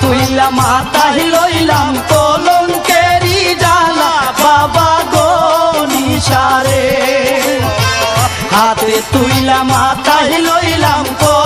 তুইলা মাথায় লইলাম কলঙ্কেরি জালা বাবা গো নিশারে। হাতে তুইলা মাথায় লইলাম কলঙ্ক